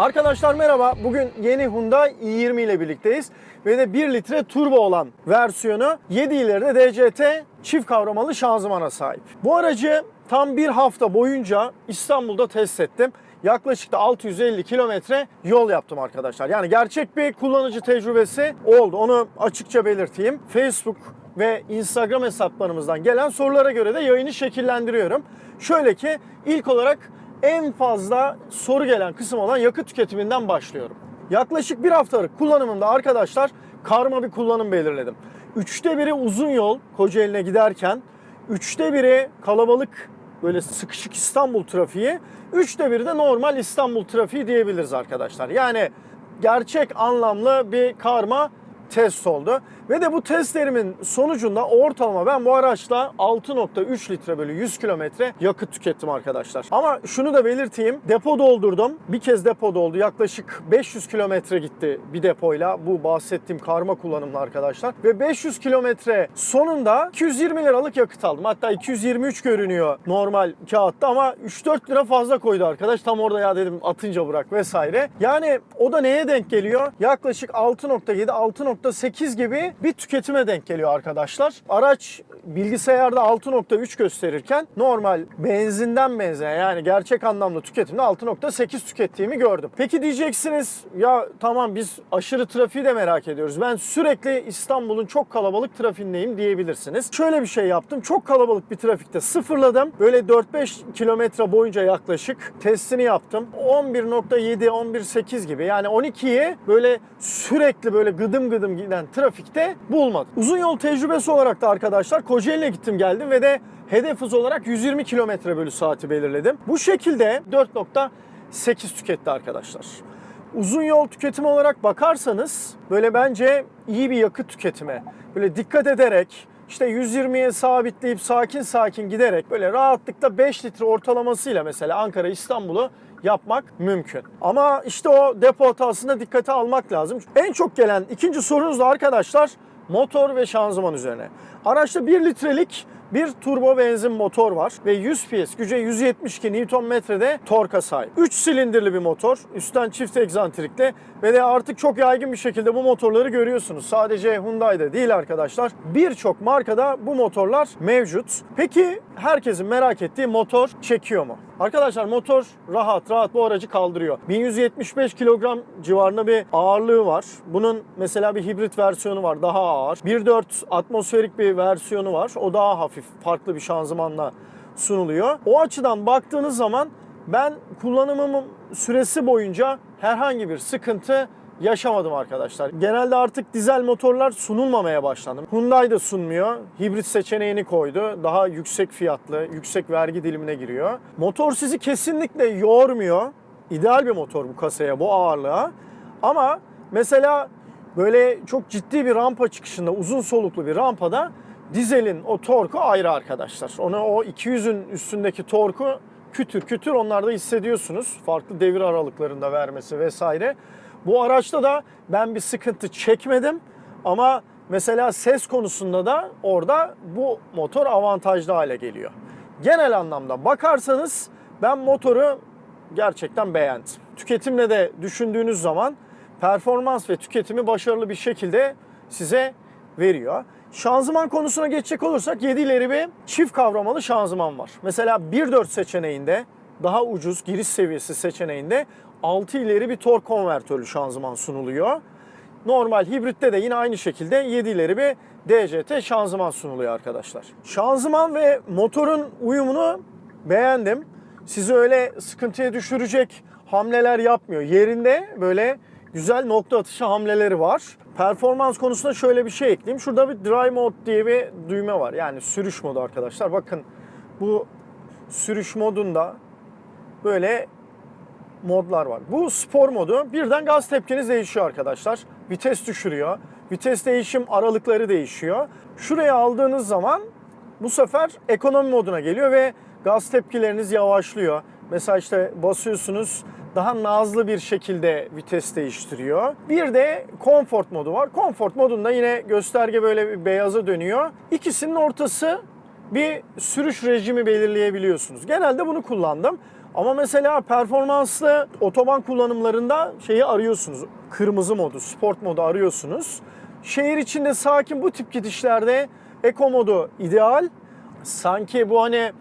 Arkadaşlar merhaba. Bugün yeni Hyundai i20 ile birlikteyiz. Ve de 1 litre turbo olan versiyonu 7 ileride DCT çift kavramalı şanzımana sahip. Bu aracı tam bir hafta boyunca İstanbul'da test ettim. Yaklaşık da 650 kilometre yol yaptım arkadaşlar. Yani gerçek bir kullanıcı tecrübesi oldu. Onu açıkça belirteyim. Facebook ve Instagram hesaplarımızdan gelen sorulara göre de yayını şekillendiriyorum. Şöyle ki ilk olarak en fazla soru gelen kısım olan yakıt tüketiminden başlıyorum. Yaklaşık bir haftalık kullanımımda arkadaşlar karma bir kullanım belirledim. Üçte biri uzun yol Kocaeli'ne giderken, üçte biri kalabalık böyle sıkışık İstanbul trafiği, üçte biri de normal İstanbul trafiği diyebiliriz arkadaşlar. Yani gerçek anlamlı bir karma test oldu. Ve de bu testlerimin sonucunda ortalama ben bu araçla 6.3 litre bölü 100 kilometre yakıt tükettim arkadaşlar. Ama şunu da belirteyim. Depo doldurdum. Bir kez depo doldu. Yaklaşık 500 kilometre gitti bir depoyla. Bu bahsettiğim karma kullanımlı arkadaşlar. Ve 500 kilometre sonunda 220 liralık yakıt aldım. Hatta 223 görünüyor normal kağıtta ama 3-4 lira fazla koydu arkadaş. Tam orada ya dedim atınca bırak vesaire. Yani o da neye denk geliyor? Yaklaşık 6.7 6.8 gibi bir tüketime denk geliyor arkadaşlar. Araç bilgisayarda 6.3 gösterirken normal benzinden benzine yani gerçek anlamda tüketimde 6.8 tükettiğimi gördüm. Peki diyeceksiniz ya tamam biz aşırı trafiği de merak ediyoruz. Ben sürekli İstanbul'un çok kalabalık trafiğindeyim diyebilirsiniz. Şöyle bir şey yaptım. Çok kalabalık bir trafikte sıfırladım. Böyle 4-5 kilometre boyunca yaklaşık testini yaptım. 11.7, 11.8 gibi yani 12'yi böyle sürekli böyle gıdım gıdım giden trafikte bulmadım. Uzun yol tecrübesi olarak da arkadaşlar Kocaeli'ne gittim geldim ve de hedef hız olarak 120 kilometre bölü saati belirledim. Bu şekilde 4.8 tüketti arkadaşlar. Uzun yol tüketimi olarak bakarsanız böyle bence iyi bir yakıt tüketimi. Böyle dikkat ederek işte 120'ye sabitleyip sakin sakin giderek böyle rahatlıkla 5 litre ortalamasıyla mesela Ankara İstanbul'u yapmak mümkün. Ama işte o depo hatasına dikkate almak lazım. En çok gelen ikinci sorunuz da arkadaşlar motor ve şanzıman üzerine. Araçta 1 litrelik bir turbo benzin motor var ve 100 PS güce 172 Nm'de torka sahip. 3 silindirli bir motor, üstten çift egzantrikli ve de artık çok yaygın bir şekilde bu motorları görüyorsunuz. Sadece Hyundai'de değil arkadaşlar. Birçok markada bu motorlar mevcut. Peki herkesin merak ettiği motor çekiyor mu? Arkadaşlar motor rahat rahat bu aracı kaldırıyor. 1175 kilogram civarında bir ağırlığı var. Bunun mesela bir hibrit versiyonu var daha ağır. 1.4 atmosferik bir versiyonu var. O daha hafif farklı bir şanzımanla sunuluyor. O açıdan baktığınız zaman ben kullanımımın süresi boyunca herhangi bir sıkıntı yaşamadım arkadaşlar. Genelde artık dizel motorlar sunulmamaya başlandı. Hyundai de sunmuyor. Hibrit seçeneğini koydu. Daha yüksek fiyatlı, yüksek vergi dilimine giriyor. Motor sizi kesinlikle yormuyor. İdeal bir motor bu kasaya, bu ağırlığa. Ama mesela böyle çok ciddi bir rampa çıkışında, uzun soluklu bir rampada dizelin o torku ayrı arkadaşlar. Onu o 200'ün üstündeki torku kütür kütür onlarda hissediyorsunuz. Farklı devir aralıklarında vermesi vesaire. Bu araçta da ben bir sıkıntı çekmedim ama mesela ses konusunda da orada bu motor avantajlı hale geliyor. Genel anlamda bakarsanız ben motoru gerçekten beğendim. Tüketimle de düşündüğünüz zaman performans ve tüketimi başarılı bir şekilde size veriyor. Şanzıman konusuna geçecek olursak 7 ileri bir çift kavramalı şanzıman var. Mesela 1.4 seçeneğinde daha ucuz giriş seviyesi seçeneğinde 6 ileri bir tork konvertörlü şanzıman sunuluyor. Normal hibritte de yine aynı şekilde 7 ileri bir DCT şanzıman sunuluyor arkadaşlar. Şanzıman ve motorun uyumunu beğendim. Sizi öyle sıkıntıya düşürecek hamleler yapmıyor. Yerinde böyle güzel nokta atışı hamleleri var. Performans konusunda şöyle bir şey ekleyeyim. Şurada bir Dry Mode diye bir düğme var. Yani sürüş modu arkadaşlar. Bakın bu sürüş modunda böyle modlar var. Bu spor modu birden gaz tepkiniz değişiyor arkadaşlar. Vites düşürüyor. Vites değişim aralıkları değişiyor. Şuraya aldığınız zaman bu sefer ekonomi moduna geliyor ve gaz tepkileriniz yavaşlıyor. Mesela işte basıyorsunuz daha nazlı bir şekilde vites değiştiriyor. Bir de comfort modu var. Comfort modunda yine gösterge böyle bir beyaza dönüyor. İkisinin ortası bir sürüş rejimi belirleyebiliyorsunuz. Genelde bunu kullandım. Ama mesela performanslı otoban kullanımlarında şeyi arıyorsunuz. Kırmızı modu, sport modu arıyorsunuz. Şehir içinde sakin bu tip gidişlerde Eco modu ideal. Sanki bu hani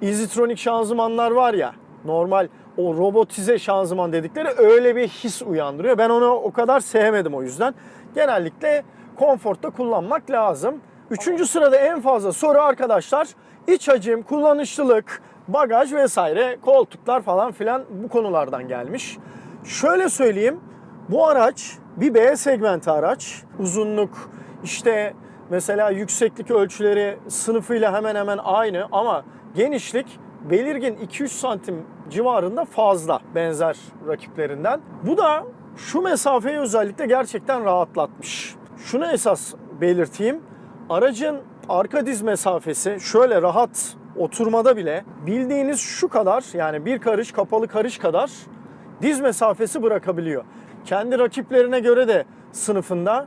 izitronik şanzımanlar var ya normal o robotize şanzıman dedikleri öyle bir his uyandırıyor. Ben onu o kadar sevmedim o yüzden. Genellikle konforta kullanmak lazım. Üçüncü sırada en fazla soru arkadaşlar iç hacim, kullanışlılık, bagaj vesaire, koltuklar falan filan bu konulardan gelmiş. Şöyle söyleyeyim bu araç bir B segmenti araç. Uzunluk işte mesela yükseklik ölçüleri sınıfıyla hemen hemen aynı ama genişlik belirgin 200 santim civarında fazla benzer rakiplerinden. Bu da şu mesafeyi özellikle gerçekten rahatlatmış. Şunu esas belirteyim. Aracın arka diz mesafesi şöyle rahat oturmada bile bildiğiniz şu kadar yani bir karış kapalı karış kadar diz mesafesi bırakabiliyor. Kendi rakiplerine göre de sınıfında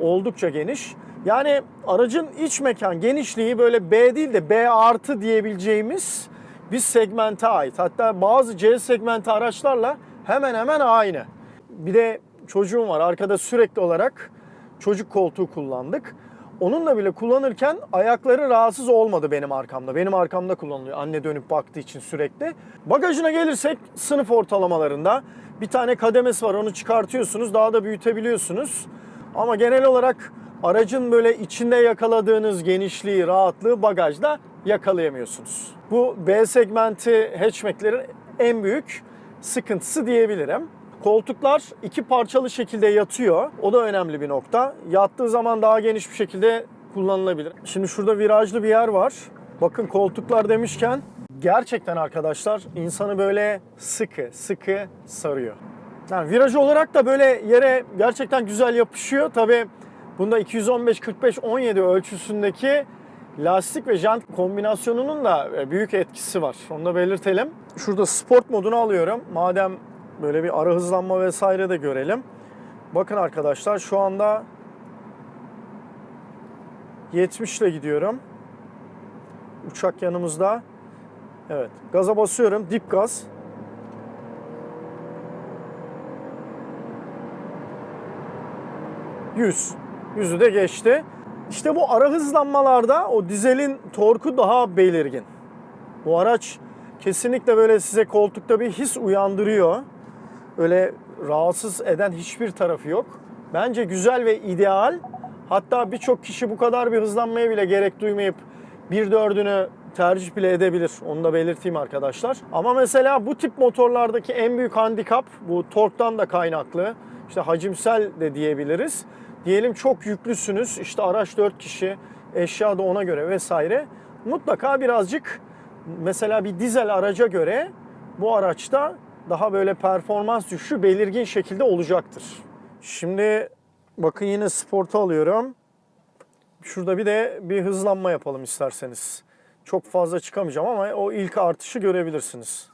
oldukça geniş. Yani aracın iç mekan genişliği böyle B değil de B artı diyebileceğimiz bir segmente ait. Hatta bazı C segmenti araçlarla hemen hemen aynı. Bir de çocuğum var arkada sürekli olarak çocuk koltuğu kullandık. Onunla bile kullanırken ayakları rahatsız olmadı benim arkamda. Benim arkamda kullanılıyor anne dönüp baktığı için sürekli. Bagajına gelirsek sınıf ortalamalarında bir tane kademesi var onu çıkartıyorsunuz daha da büyütebiliyorsunuz. Ama genel olarak aracın böyle içinde yakaladığınız genişliği, rahatlığı bagajda yakalayamıyorsunuz. Bu B segmenti hatchbacklerin en büyük sıkıntısı diyebilirim. Koltuklar iki parçalı şekilde yatıyor. O da önemli bir nokta. Yattığı zaman daha geniş bir şekilde kullanılabilir. Şimdi şurada virajlı bir yer var. Bakın koltuklar demişken gerçekten arkadaşlar insanı böyle sıkı sıkı sarıyor. Yani viraj olarak da böyle yere gerçekten güzel yapışıyor. Tabi bunda 215 45 17 ölçüsündeki lastik ve jant kombinasyonunun da e, büyük etkisi var. Onu da belirtelim. Şurada sport modunu alıyorum. Madem böyle bir ara hızlanma vesaire de görelim. Bakın arkadaşlar şu anda 70 ile gidiyorum. Uçak yanımızda. Evet. Gaza basıyorum. Dip gaz. Yüz. Yüzü de geçti. İşte bu ara hızlanmalarda o dizelin torku daha belirgin. Bu araç kesinlikle böyle size koltukta bir his uyandırıyor. Öyle rahatsız eden hiçbir tarafı yok. Bence güzel ve ideal. Hatta birçok kişi bu kadar bir hızlanmaya bile gerek duymayıp bir dördünü tercih bile edebilir. Onu da belirteyim arkadaşlar. Ama mesela bu tip motorlardaki en büyük handikap bu torktan da kaynaklı. İşte hacimsel de diyebiliriz. Diyelim çok yüklüsünüz. İşte araç 4 kişi, eşya da ona göre vesaire. Mutlaka birazcık mesela bir dizel araca göre bu araçta daha böyle performans düşüşü belirgin şekilde olacaktır. Şimdi bakın yine sportu alıyorum. Şurada bir de bir hızlanma yapalım isterseniz. Çok fazla çıkamayacağım ama o ilk artışı görebilirsiniz.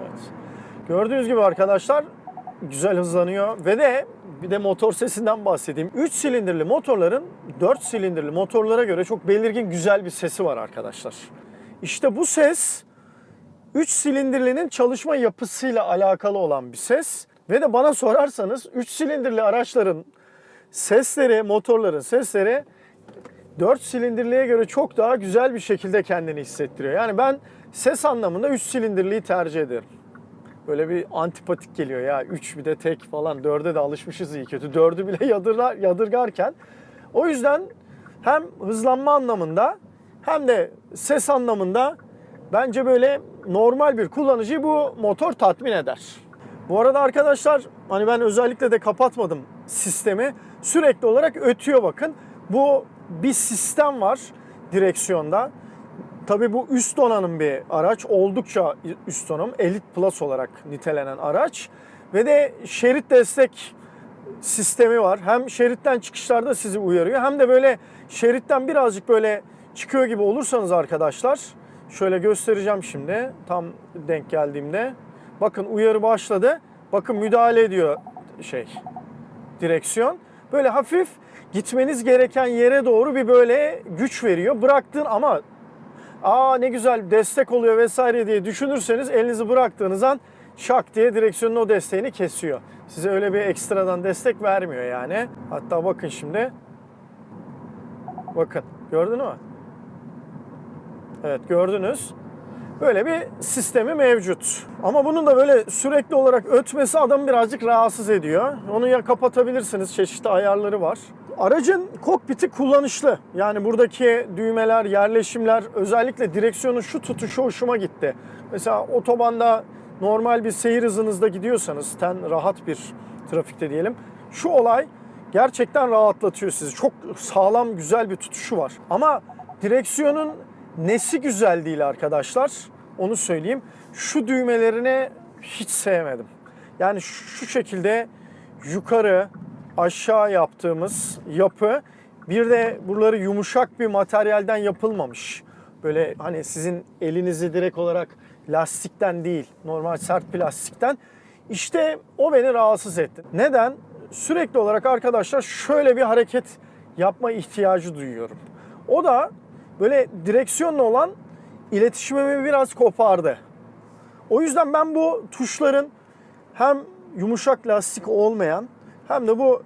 Evet. Gördüğünüz gibi arkadaşlar güzel hızlanıyor ve de bir de motor sesinden bahsedeyim. 3 silindirli motorların 4 silindirli motorlara göre çok belirgin güzel bir sesi var arkadaşlar. İşte bu ses 3 silindirlinin çalışma yapısıyla alakalı olan bir ses. Ve de bana sorarsanız 3 silindirli araçların sesleri, motorların sesleri 4 silindirliye göre çok daha güzel bir şekilde kendini hissettiriyor. Yani ben ses anlamında 3 silindirliyi tercih ederim. Böyle bir antipatik geliyor ya 3 bir de tek falan 4'e de alışmışız iyi kötü. 4'ü bile yadırlar, yadırgarken. O yüzden hem hızlanma anlamında hem de ses anlamında bence böyle normal bir kullanıcıyı bu motor tatmin eder. Bu arada arkadaşlar hani ben özellikle de kapatmadım sistemi. Sürekli olarak ötüyor bakın. Bu bir sistem var direksiyonda. Tabii bu üst donanım bir araç. Oldukça üst donanım. Elite Plus olarak nitelenen araç. Ve de şerit destek sistemi var. Hem şeritten çıkışlarda sizi uyarıyor hem de böyle şeritten birazcık böyle çıkıyor gibi olursanız arkadaşlar şöyle göstereceğim şimdi tam denk geldiğimde. Bakın uyarı başladı. Bakın müdahale ediyor şey direksiyon. böyle hafif gitmeniz gereken yere doğru bir böyle güç veriyor. Bıraktın ama aa ne güzel destek oluyor vesaire diye düşünürseniz elinizi bıraktığınız an şak diye direksiyonun o desteğini kesiyor. Size öyle bir ekstradan destek vermiyor yani. Hatta bakın şimdi. Bakın gördün mü? Evet gördünüz. Böyle bir sistemi mevcut. Ama bunun da böyle sürekli olarak ötmesi adamı birazcık rahatsız ediyor. Onu ya kapatabilirsiniz, çeşitli ayarları var. Aracın kokpiti kullanışlı. Yani buradaki düğmeler, yerleşimler, özellikle direksiyonun şu tutuşu hoşuma gitti. Mesela otobanda normal bir seyir hızınızda gidiyorsanız, ten rahat bir trafikte diyelim. Şu olay gerçekten rahatlatıyor sizi. Çok sağlam, güzel bir tutuşu var. Ama direksiyonun nesi güzel değil arkadaşlar. Onu söyleyeyim. Şu düğmelerini hiç sevmedim. Yani şu şekilde yukarı aşağı yaptığımız yapı bir de buraları yumuşak bir materyalden yapılmamış. Böyle hani sizin elinizi direkt olarak lastikten değil, normal sert plastikten. İşte o beni rahatsız etti. Neden? Sürekli olarak arkadaşlar şöyle bir hareket yapma ihtiyacı duyuyorum. O da böyle direksiyonla olan iletişimimi biraz kopardı. O yüzden ben bu tuşların hem yumuşak lastik olmayan hem de bu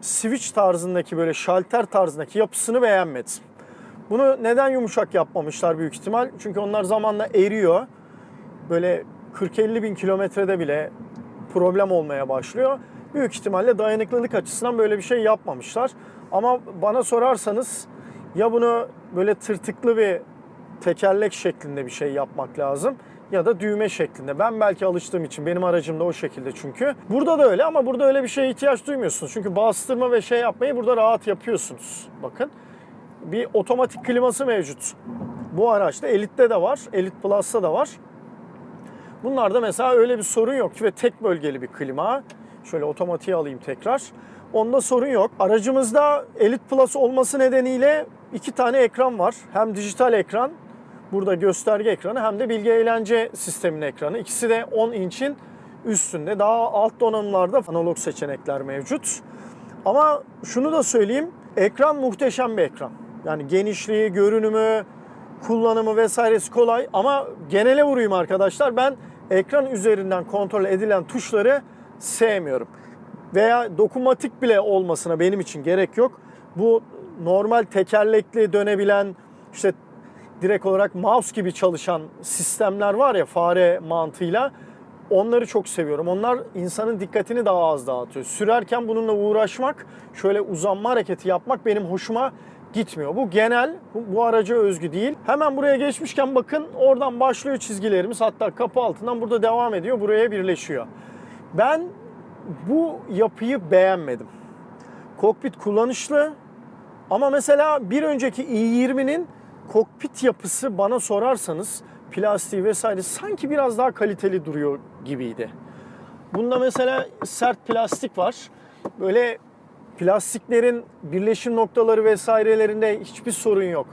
switch tarzındaki böyle şalter tarzındaki yapısını beğenmedim. Bunu neden yumuşak yapmamışlar büyük ihtimal? Çünkü onlar zamanla eriyor. Böyle 40-50 bin kilometrede bile problem olmaya başlıyor. Büyük ihtimalle dayanıklılık açısından böyle bir şey yapmamışlar. Ama bana sorarsanız ya bunu böyle tırtıklı bir tekerlek şeklinde bir şey yapmak lazım ya da düğme şeklinde. Ben belki alıştığım için benim aracım da o şekilde çünkü. Burada da öyle ama burada öyle bir şeye ihtiyaç duymuyorsunuz. Çünkü bastırma ve şey yapmayı burada rahat yapıyorsunuz. Bakın bir otomatik kliması mevcut. Bu araçta Elite'de de var, Elite Plus'ta da var. Bunlarda mesela öyle bir sorun yok ve tek bölgeli bir klima. Şöyle otomatiğe alayım tekrar. Onda sorun yok. Aracımızda Elite Plus olması nedeniyle iki tane ekran var. Hem dijital ekran, burada gösterge ekranı hem de bilgi eğlence sistemin ekranı. İkisi de 10 inçin üstünde. Daha alt donanımlarda analog seçenekler mevcut. Ama şunu da söyleyeyim, ekran muhteşem bir ekran. Yani genişliği, görünümü, kullanımı vesairesi kolay ama genele vurayım arkadaşlar. Ben ekran üzerinden kontrol edilen tuşları sevmiyorum. Veya dokunmatik bile olmasına benim için gerek yok. Bu normal tekerlekli dönebilen işte direkt olarak mouse gibi çalışan sistemler var ya fare mantığıyla onları çok seviyorum. Onlar insanın dikkatini daha az dağıtıyor. Sürerken bununla uğraşmak, şöyle uzanma hareketi yapmak benim hoşuma gitmiyor. Bu genel, bu, bu araca özgü değil. Hemen buraya geçmişken bakın oradan başlıyor çizgilerimiz. Hatta kapı altından burada devam ediyor, buraya birleşiyor. Ben bu yapıyı beğenmedim. Kokpit kullanışlı ama mesela bir önceki i20'nin kokpit yapısı bana sorarsanız plastiği vesaire sanki biraz daha kaliteli duruyor gibiydi. Bunda mesela sert plastik var. Böyle plastiklerin birleşim noktaları vesairelerinde hiçbir sorun yok.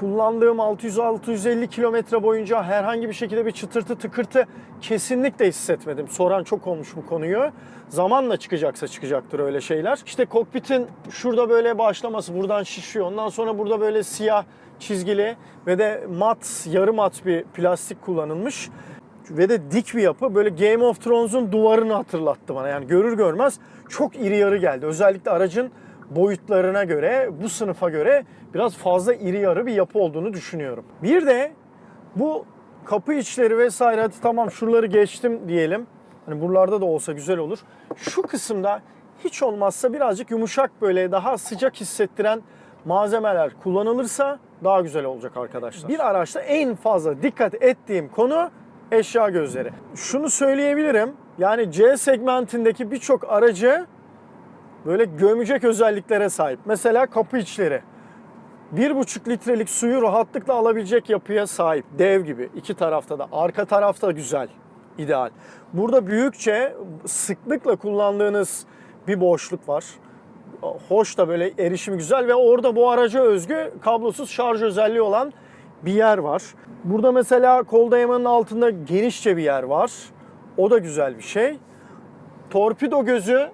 Kullandığım 600-650 kilometre boyunca herhangi bir şekilde bir çıtırtı tıkırtı kesinlikle hissetmedim. Soran çok olmuş bu konuyu. Zamanla çıkacaksa çıkacaktır öyle şeyler. İşte kokpitin şurada böyle başlaması buradan şişiyor. Ondan sonra burada böyle siyah çizgili ve de mat, yarı mat bir plastik kullanılmış. Ve de dik bir yapı. Böyle Game of Thrones'un duvarını hatırlattı bana. Yani görür görmez çok iri yarı geldi. Özellikle aracın boyutlarına göre, bu sınıfa göre biraz fazla iri yarı bir yapı olduğunu düşünüyorum. Bir de bu kapı içleri vesaire hadi tamam şuraları geçtim diyelim. Hani buralarda da olsa güzel olur. Şu kısımda hiç olmazsa birazcık yumuşak böyle daha sıcak hissettiren malzemeler kullanılırsa daha güzel olacak arkadaşlar. Bir araçta en fazla dikkat ettiğim konu eşya gözleri. Şunu söyleyebilirim. Yani C segmentindeki birçok aracı böyle gömecek özelliklere sahip. Mesela kapı içleri. 1,5 litrelik suyu rahatlıkla alabilecek yapıya sahip. Dev gibi. iki tarafta da. Arka tarafta güzel. ideal. Burada büyükçe sıklıkla kullandığınız bir boşluk var. Hoş da böyle erişimi güzel ve orada bu araca özgü kablosuz şarj özelliği olan bir yer var. Burada mesela kol dayamanın altında genişçe bir yer var. O da güzel bir şey. Torpido gözü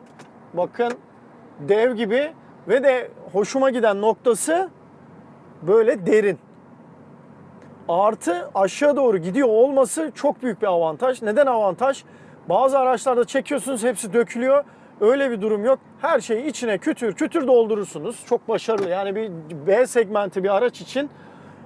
bakın dev gibi ve de hoşuma giden noktası böyle derin. Artı aşağı doğru gidiyor olması çok büyük bir avantaj. Neden avantaj? Bazı araçlarda çekiyorsunuz hepsi dökülüyor. Öyle bir durum yok. Her şeyi içine kütür kütür doldurursunuz. Çok başarılı. Yani bir B segmenti bir araç için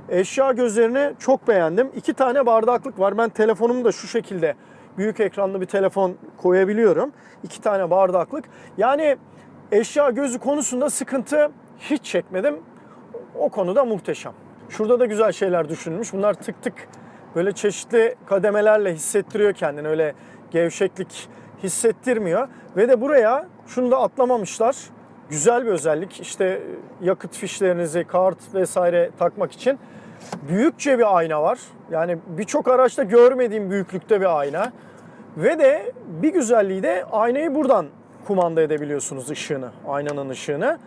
eşya gözlerini çok beğendim. İki tane bardaklık var. Ben telefonumu da şu şekilde büyük ekranlı bir telefon koyabiliyorum. İki tane bardaklık. Yani eşya gözü konusunda sıkıntı hiç çekmedim. O konuda muhteşem. Şurada da güzel şeyler düşünülmüş. Bunlar tık tık böyle çeşitli kademelerle hissettiriyor kendini. Öyle gevşeklik hissettirmiyor. Ve de buraya şunu da atlamamışlar. Güzel bir özellik. İşte yakıt fişlerinizi, kart vesaire takmak için büyükçe bir ayna var. Yani birçok araçta görmediğim büyüklükte bir ayna. Ve de bir güzelliği de aynayı buradan kumanda edebiliyorsunuz ışığını, aynanın ışığını.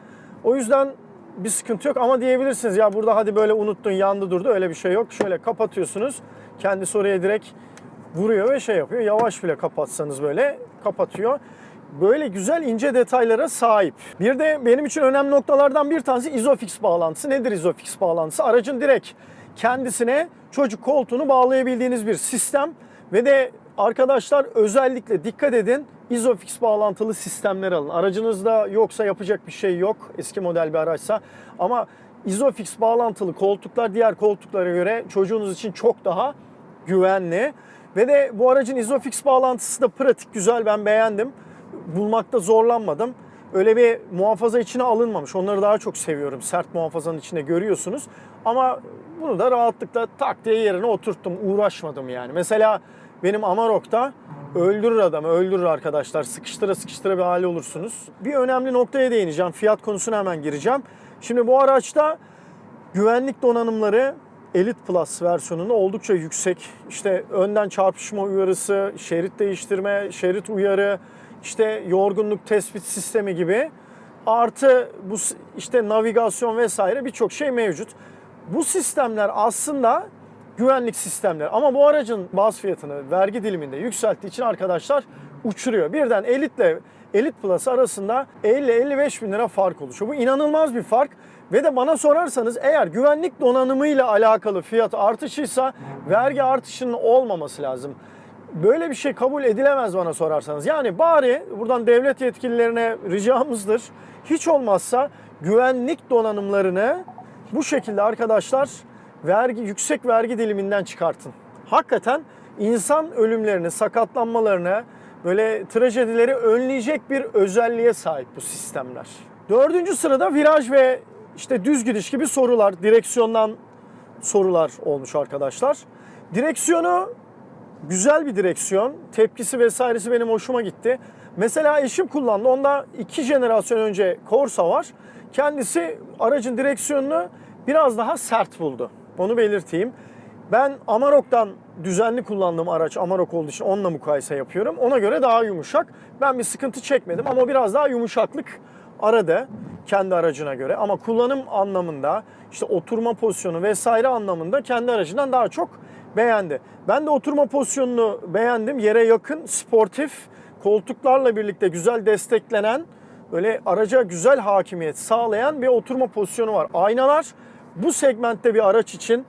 O yüzden bir sıkıntı yok ama diyebilirsiniz ya burada hadi böyle unuttun yandı durdu öyle bir şey yok. Şöyle kapatıyorsunuz. Kendisi oraya direkt vuruyor ve şey yapıyor. Yavaş bile kapatsanız böyle kapatıyor. Böyle güzel ince detaylara sahip. Bir de benim için önemli noktalardan bir tanesi Isofix bağlantısı. Nedir Isofix bağlantısı? Aracın direkt kendisine çocuk koltuğunu bağlayabildiğiniz bir sistem ve de arkadaşlar özellikle dikkat edin Isofix bağlantılı sistemler alın. Aracınızda yoksa yapacak bir şey yok eski model bir araçsa ama Isofix bağlantılı koltuklar diğer koltuklara göre çocuğunuz için çok daha güvenli. Ve de bu aracın Isofix bağlantısı da pratik, güzel ben beğendim. Bulmakta zorlanmadım. Öyle bir muhafaza içine alınmamış. Onları daha çok seviyorum. Sert muhafazanın içinde görüyorsunuz. Ama bunu da rahatlıkla tak diye yerine oturttum. Uğraşmadım yani. Mesela benim Amarok'ta öldürür adamı, öldürür arkadaşlar. Sıkıştıra sıkıştıra bir hali olursunuz. Bir önemli noktaya değineceğim. Fiyat konusuna hemen gireceğim. Şimdi bu araçta güvenlik donanımları Elite Plus versiyonunda oldukça yüksek. İşte önden çarpışma uyarısı, şerit değiştirme, şerit uyarı, işte yorgunluk tespit sistemi gibi artı bu işte navigasyon vesaire birçok şey mevcut. Bu sistemler aslında güvenlik sistemleri ama bu aracın baz fiyatını vergi diliminde yükselttiği için arkadaşlar uçuruyor. Birden Elite ile Elite Plus arasında 50-55 bin lira fark oluşuyor. Bu inanılmaz bir fark. Ve de bana sorarsanız eğer güvenlik donanımıyla alakalı fiyat artışıysa vergi artışının olmaması lazım. Böyle bir şey kabul edilemez bana sorarsanız. Yani bari buradan devlet yetkililerine ricamızdır. Hiç olmazsa güvenlik donanımlarını bu şekilde arkadaşlar vergi yüksek vergi diliminden çıkartın. Hakikaten insan ölümlerini, sakatlanmalarını, böyle trajedileri önleyecek bir özelliğe sahip bu sistemler. Dördüncü sırada viraj ve işte düz gidiş gibi sorular, direksiyondan sorular olmuş arkadaşlar. Direksiyonu güzel bir direksiyon. Tepkisi vesairesi benim hoşuma gitti. Mesela eşim kullandı. Onda iki jenerasyon önce Corsa var. Kendisi aracın direksiyonunu biraz daha sert buldu. Onu belirteyim. Ben Amarok'tan düzenli kullandığım araç Amarok olduğu için onunla mukayese yapıyorum. Ona göre daha yumuşak. Ben bir sıkıntı çekmedim ama biraz daha yumuşaklık aradı kendi aracına göre. Ama kullanım anlamında işte oturma pozisyonu vesaire anlamında kendi aracından daha çok beğendi. Ben de oturma pozisyonunu beğendim. Yere yakın, sportif, koltuklarla birlikte güzel desteklenen, böyle araca güzel hakimiyet sağlayan bir oturma pozisyonu var. Aynalar bu segmentte bir araç için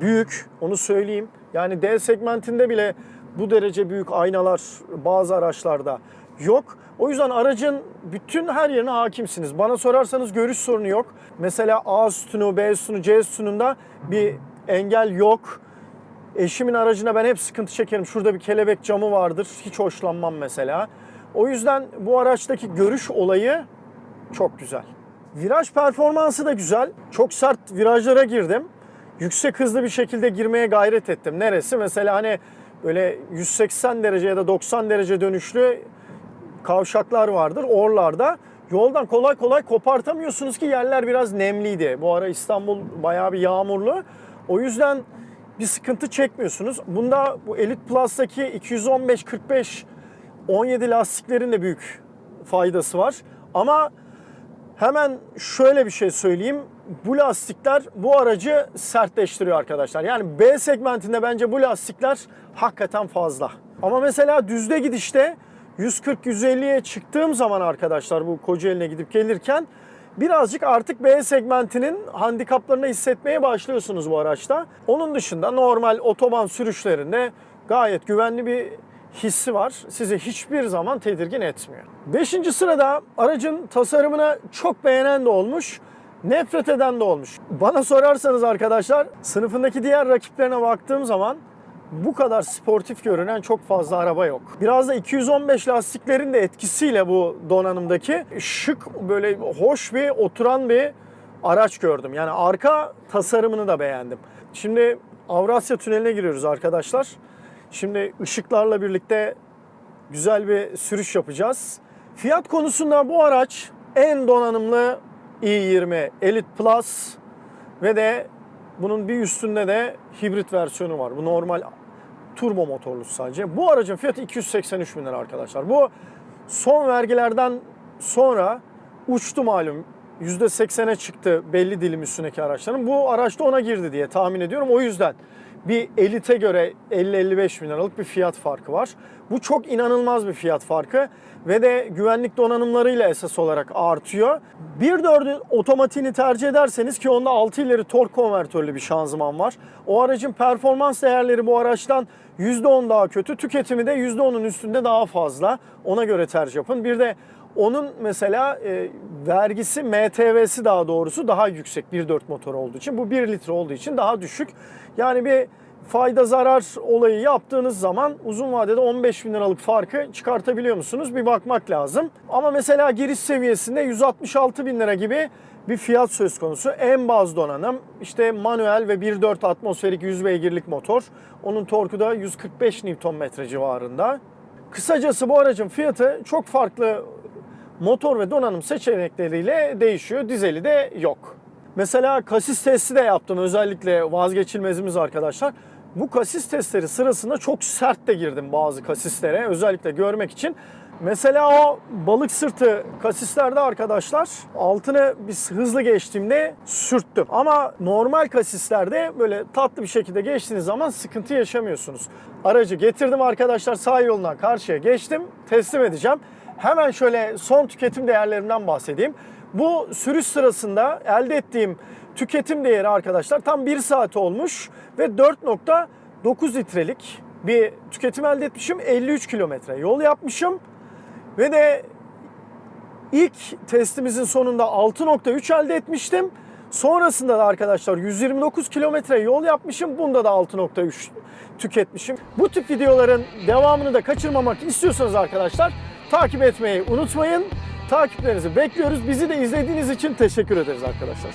büyük, onu söyleyeyim. Yani D segmentinde bile bu derece büyük aynalar bazı araçlarda yok. O yüzden aracın bütün her yerine hakimsiniz. Bana sorarsanız görüş sorunu yok. Mesela A sütunu, B sütunu, C sütununda bir engel yok. Eşimin aracına ben hep sıkıntı çekerim. Şurada bir kelebek camı vardır. Hiç hoşlanmam mesela. O yüzden bu araçtaki görüş olayı çok güzel. Viraj performansı da güzel. Çok sert virajlara girdim. Yüksek hızlı bir şekilde girmeye gayret ettim. Neresi? Mesela hani böyle 180 derece ya da 90 derece dönüşlü kavşaklar vardır oralarda. Yoldan kolay kolay kopartamıyorsunuz ki yerler biraz nemliydi. Bu ara İstanbul bayağı bir yağmurlu. O yüzden bir sıkıntı çekmiyorsunuz. Bunda bu Elite Plus'taki 215-45 17 lastiklerin de büyük faydası var. Ama hemen şöyle bir şey söyleyeyim. Bu lastikler bu aracı sertleştiriyor arkadaşlar. Yani B segmentinde bence bu lastikler hakikaten fazla. Ama mesela düzde gidişte 140-150'ye çıktığım zaman arkadaşlar bu Kocaeli'ne gidip gelirken birazcık artık B segmentinin handikaplarını hissetmeye başlıyorsunuz bu araçta. Onun dışında normal otoban sürüşlerinde gayet güvenli bir hissi var. Sizi hiçbir zaman tedirgin etmiyor. Beşinci sırada aracın tasarımını çok beğenen de olmuş, nefret eden de olmuş. Bana sorarsanız arkadaşlar sınıfındaki diğer rakiplerine baktığım zaman bu kadar sportif görünen çok fazla araba yok. Biraz da 215 lastiklerin de etkisiyle bu donanımdaki şık böyle hoş bir oturan bir araç gördüm. Yani arka tasarımını da beğendim. Şimdi Avrasya Tüneli'ne giriyoruz arkadaşlar. Şimdi ışıklarla birlikte güzel bir sürüş yapacağız. Fiyat konusunda bu araç en donanımlı i20 Elite Plus ve de bunun bir üstünde de hibrit versiyonu var. Bu normal turbo motorlu sadece. Bu aracın fiyatı 283 bin lira arkadaşlar. Bu son vergilerden sonra uçtu malum. %80'e çıktı belli dilim üstündeki araçların. Bu araçta ona girdi diye tahmin ediyorum. O yüzden bir elite göre 50-55 bin liralık bir fiyat farkı var. Bu çok inanılmaz bir fiyat farkı ve de güvenlik donanımlarıyla esas olarak artıyor. 1.4'ün otomatiğini tercih ederseniz ki onda 6 ileri tork konvertörlü bir şanzıman var. O aracın performans değerleri bu araçtan %10 daha kötü. Tüketimi de %10'un üstünde daha fazla. Ona göre tercih yapın. Bir de onun mesela e, vergisi, MTV'si daha doğrusu daha yüksek 1.4 motor olduğu için. Bu 1 litre olduğu için daha düşük. Yani bir fayda zarar olayı yaptığınız zaman uzun vadede 15 bin liralık farkı çıkartabiliyor musunuz? Bir bakmak lazım. Ama mesela giriş seviyesinde 166 bin lira gibi bir fiyat söz konusu. En baz donanım işte manuel ve 1.4 atmosferik 100 beygirlik motor. Onun torku da 145 Nm civarında. Kısacası bu aracın fiyatı çok farklı motor ve donanım seçenekleriyle değişiyor. Dizeli de yok. Mesela kasis testi de yaptım. Özellikle vazgeçilmezimiz arkadaşlar. Bu kasis testleri sırasında çok sert de girdim bazı kasislere. Özellikle görmek için. Mesela o balık sırtı kasislerde arkadaşlar altını biz hızlı geçtiğimde sürttüm. Ama normal kasislerde böyle tatlı bir şekilde geçtiğiniz zaman sıkıntı yaşamıyorsunuz. Aracı getirdim arkadaşlar sağ yoluna karşıya geçtim. Teslim edeceğim. Hemen şöyle son tüketim değerlerinden bahsedeyim. Bu sürüş sırasında elde ettiğim tüketim değeri arkadaşlar tam 1 saat olmuş ve 4.9 litrelik bir tüketim elde etmişim. 53 kilometre yol yapmışım ve de ilk testimizin sonunda 6.3 elde etmiştim. Sonrasında da arkadaşlar 129 kilometre yol yapmışım. Bunda da 6.3 tüketmişim. Bu tip videoların devamını da kaçırmamak istiyorsanız arkadaşlar takip etmeyi unutmayın. Takiplerinizi bekliyoruz. Bizi de izlediğiniz için teşekkür ederiz arkadaşlar.